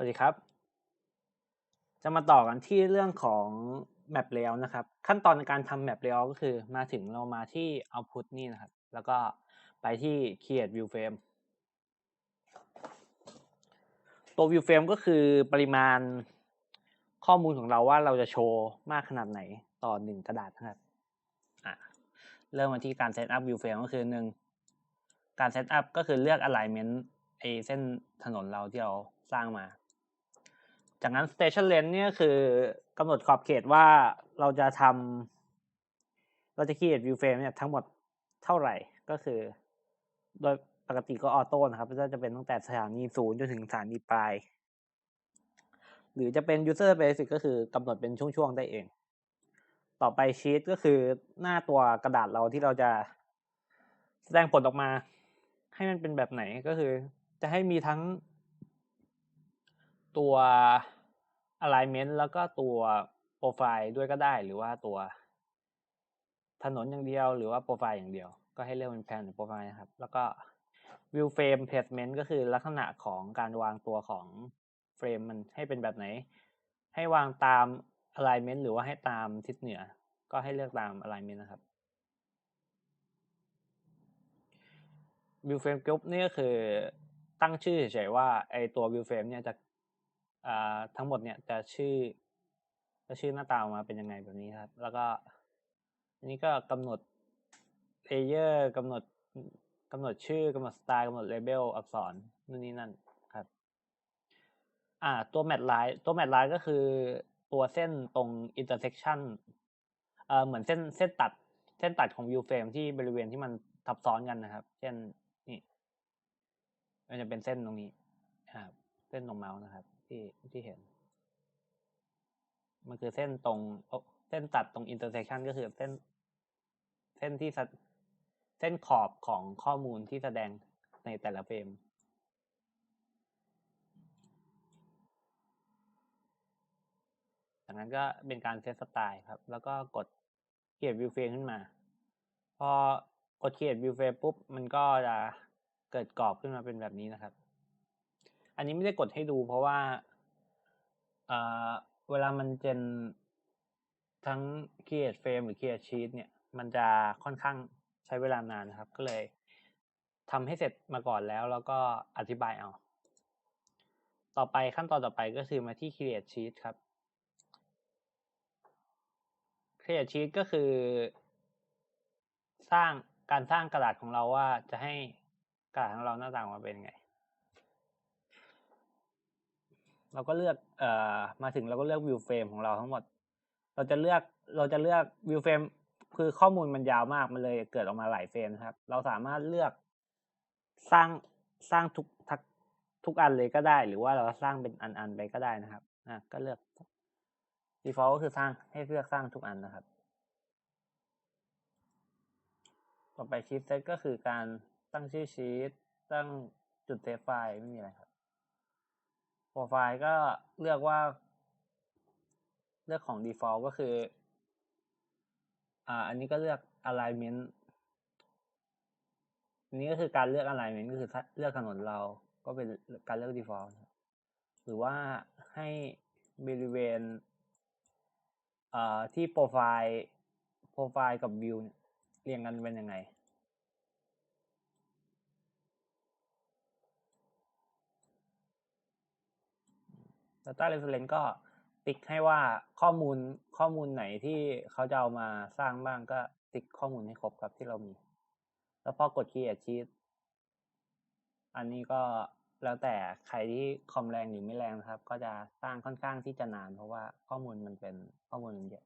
สวัสดีครับ จะมาต่อกันที่เรื่องของ Map Layout นะครับ ขั้นตอนในการทำ Map Layout ก็คือมาถึงเรามาที่ Output นี่นะครับ แล้วก็ไปที่ Create View Frame ตัว View Frame ก็คือปริมาณข้อมูลของเราว่าเราจะโชว์มากขนาดไหนต่อหนึ่งกระดาษนะครับเริ่มมาที่การ Set up View Frame ก็คือหนึ่งการ Set up ก็คือเลือก Alignment ไอเส้นถนนเราที่เราสร้างมา จากนั้น station length เนี่ยคือกำหนดขอบเขตว่าเราจะทำเราจะ create view frame เนี่ยทั้งหมดเท่าไหร่ก็คือ โดยปกติก็ออโต้นะครับก็จะเป็นตั้งแต่สถานีศูนย์จนถึงสถานีปลาย หรือจะเป็น user basic ก็คือกำหนดเป็นช่วงๆได้เอง ต่อไป sheet ก็คือหน้าตัวกระดาษเราที่เราจะแสดงผลออกมา ให้มันเป็นแบบไหนก็คือ จะให้มีทั้ง ตัว alignment แล้วก็ตัวโปรไฟล์ด้วยก็ได้ หรือว่าตัวถนนอย่างเดียว หรือว่าโปรไฟล์อย่างเดียว ก็ให้เลือกเป็นแผนหรือโปรไฟล์นะครับ แล้วก็ view frame placement ก็คือลักษณะของการวางตัวของเฟรมมันให้เป็นแบบไหน ให้วางตาม alignment หรือว่าให้ตามทิศเหนือ ก็ให้เลือกตาม alignment นะครับ view frame group นี่ก็คือตั้งชื่อเฉยๆว่าไอตัว view frame เนี่ยจะ อ่าทั้งหมดเนี่ยจะชื่อจะชื่อหน้าตาออกมาเป็นยังไงแบบนี้ครับ แล้วก็อันนี้ก็กำหนด layer กำหนดกำหนดชื่อกำหนดสไตล์กำหนด label อักษรนู่นนี่นั่นครับ อ่า ตัว mat line ตัว mat line ก็คือตัวเส้นตรง intersection เอ่อเหมือนเส้นเส้นตัดเส้นตัดของ view frame ที่บริเวณที่มันทับซ้อนกันนะครับ เช่นนี่มันจะเป็นเส้นตรงนี้ครับเส้นตรงเมาส์นะครับ ที่ที่เห็น มันคือเส้นตรงเส้นตัดตรง intersection ก็คือเส้น เส้นที่เส้นขอบของข้อมูลที่แสดงในแต่ละเฟรมจากนั้นก็เป็นการเซตสไตล์ครับ แล้วก็กด create view frame ขึ้นมา พอกด create view frame ปุ๊บ มันก็จะเกิดกรอบขึ้นมาเป็นแบบนี้นะครับ อันนี้ไม่ได้กดให้ดูเพราะว่าเเวลามันเจนทั้ง create frame หรือ create sheet เนี่ย มันจะค่อนข้างใช้เวลานานนะครับ ก็เลยทำให้เสร็จมาก่อนแล้ว แล้วก็อธิบายเอา ต่อไปขั้นตอนต่อไปก็คือมาที่ create sheet ครับ create sheet ก็คือ สร้างการสร้างกระดาษของเราว่าจะให้กระดาษของเราหน้าตาออกมาเป็นไง เราก็เลือกเอ่อมาถึงเราก็เลือก view frame ของเราทั้งหมด เราจะเลือกเราจะเลือก view frame คือข้อมูลมันยาวมากมันเลยเกิดออกมาหลายเฟรมนะครับ เราสามารถเลือกสร้างสร้างทุกทักทุกอันเลยก็ได้ หรือว่าเราสร้างเป็นอันๆไปก็ได้นะครับอะก็เลือก default ก็คือสร้างให้เลือกสร้างทุกอันนะครับ ต่อไปชีตเซตก็คือการตั้งชื่อชีตตั้งจุดเซฟไฟล์ไม่มีอะไรครับ รไฟล์ก็เลือกว่า เลือกของ default ก็คือ อ่า อันนี้ก็เลือก alignment อันนี้ก็คือการเลือก alignment ก็คือเลือกถนนเรา ก็เป็นการเลือก default หรือว่าให้บริเวณอ่าที่โปรไฟล์ โปรไฟล์กับ view เรียงกันเป็นยังไง Data Reference ก็ติ๊กให้ว่าข้อมูลข้อมูลไหนที่เขาจะเอามาสร้างบ้างก็ติ๊กข้อมูลให้ครบครับที่เรามี แล้วพอกด Create Sheet อันนี้ก็แล้วแต่ใครที่คอมแรงหรือไม่แรงนะครับ ก็จะสร้างค่อนข้างที่จะนาน เพราะว่าข้อมูลมันเป็นข้อมูลมันเยอะ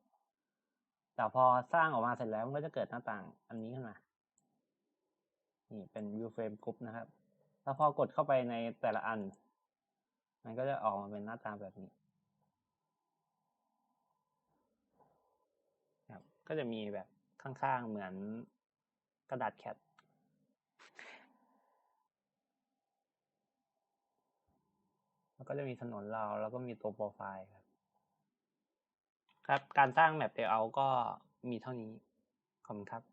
แต่พอสร้างออกมาเสร็จแล้วมันก็จะเกิดหน้าต่างอันนี้ขึ้นมา นี่เป็น view frame group นะครับ แล้วพอกดเข้าไปในแต่ละอัน มันก็จะออกมาเป็นหน้าตาแบบนี้ครับก็จะมีแบบข้างๆเหมือนกระดาษแคทแล้วก็จะมีถนนเราแล้วก็มีตัวโปรไฟล์ครับครับ การสร้างแมปเ layout ก็มีเท่านี้ ขอบคุณครับ